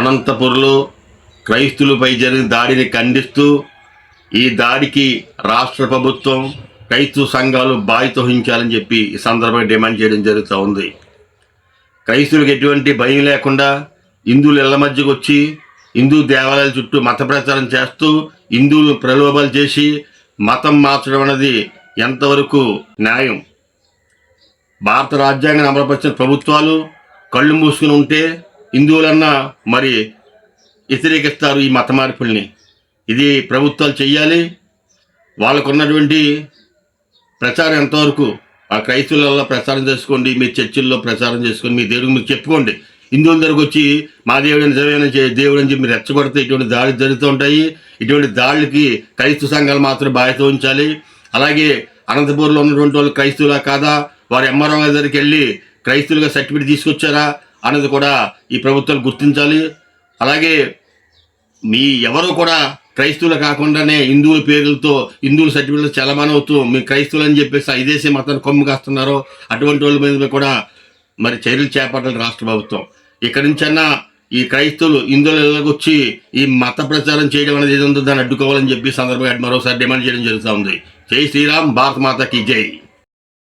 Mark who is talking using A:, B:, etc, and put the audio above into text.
A: అనంతపురంలో క్రైస్తులపై జరిగిన దాడిని ఖండిస్తూ ఈ దాడికి రాష్ట్ర ప్రభుత్వం క్రైస్తవ సంఘాలు బాధ్యత వహించాలని చెప్పి ఈ సందర్భంగా డిమాండ్ చేయడం జరుగుతూ ఉంది. క్రైస్తవులకు ఎటువంటి భయం లేకుండా హిందువులు ఇళ్ళ మధ్యకు వచ్చి హిందూ దేవాలయాల చుట్టూ మత ప్రచారం చేస్తూ హిందువులు ప్రలోభాలు చేసి మతం మార్చడం అనేది ఎంతవరకు న్యాయం? భారత రాజ్యాంగం అమలుపరిచిన ప్రభుత్వాలు కళ్ళు మూసుకుని ఉంటే హిందువులన్నా మరి వ్యతిరేకిస్తారు ఈ మత మార్పుల్ని ఇది ప్రభుత్వాలు చెయ్యాలి. వాళ్ళకున్నటువంటి ప్రచారం ఎంతవరకు? ఆ క్రైస్తవులలో ప్రచారం చేసుకోండి మీ చర్చిల్లో ప్రచారం చేసుకోండి మీ దేవుడికి మీరు చెప్పుకోండి. హిందువుల దగ్గరకు వచ్చి మా దేవుడు నిజమైన దేవుడు అని చెప్పి మీరు రెచ్చగొడితే ఇటువంటి దాడులు జరుగుతూ ఉంటాయి. ఇటువంటి దాడులకి క్రైస్తవ సంఘాలు మాత్రం బాధ్యత ఉంచాలి అలాగే అనంతపూర్లో ఉన్నటువంటి వాళ్ళు క్రైస్తవులా కాదా? వారు ఎంఆర్ఓ గారి దగ్గరికి వెళ్ళి క్రైస్తవులుగా సర్టిఫికేట్ తీసుకొచ్చారా? అన్నది కూడా ఈ ప్రభుత్వాలు గుర్తించాలి. అలాగే మీ ఎవరు కూడా క్రైస్తవులు కాకుండానే హిందువుల పేర్లతో హిందువుల సర్టిఫికెట్లు చలమానం అవుతూ మీ క్రైస్తవులు అని చెప్పేసి ఐదేసే మతాన్ని కొమ్ము కాస్తున్నారో అటువంటి వాళ్ళ మీద కూడా మరి చర్యలు చేపట్టాలి రాష్ట్ర ప్రభుత్వం. ఇక్కడి నుంచన్నా ఈ క్రైస్తవులు హిందువులు వచ్చి ఈ మత ప్రచారం చేయడం అనేది ఏదో దాన్ని అడ్డుకోవాలని చెప్పి సందర్భంగా మరోసారి డిమాండ్ చేయడం జరుగుతూ ఉంది. జై శ్రీరామ్ భారత మాతకి జై.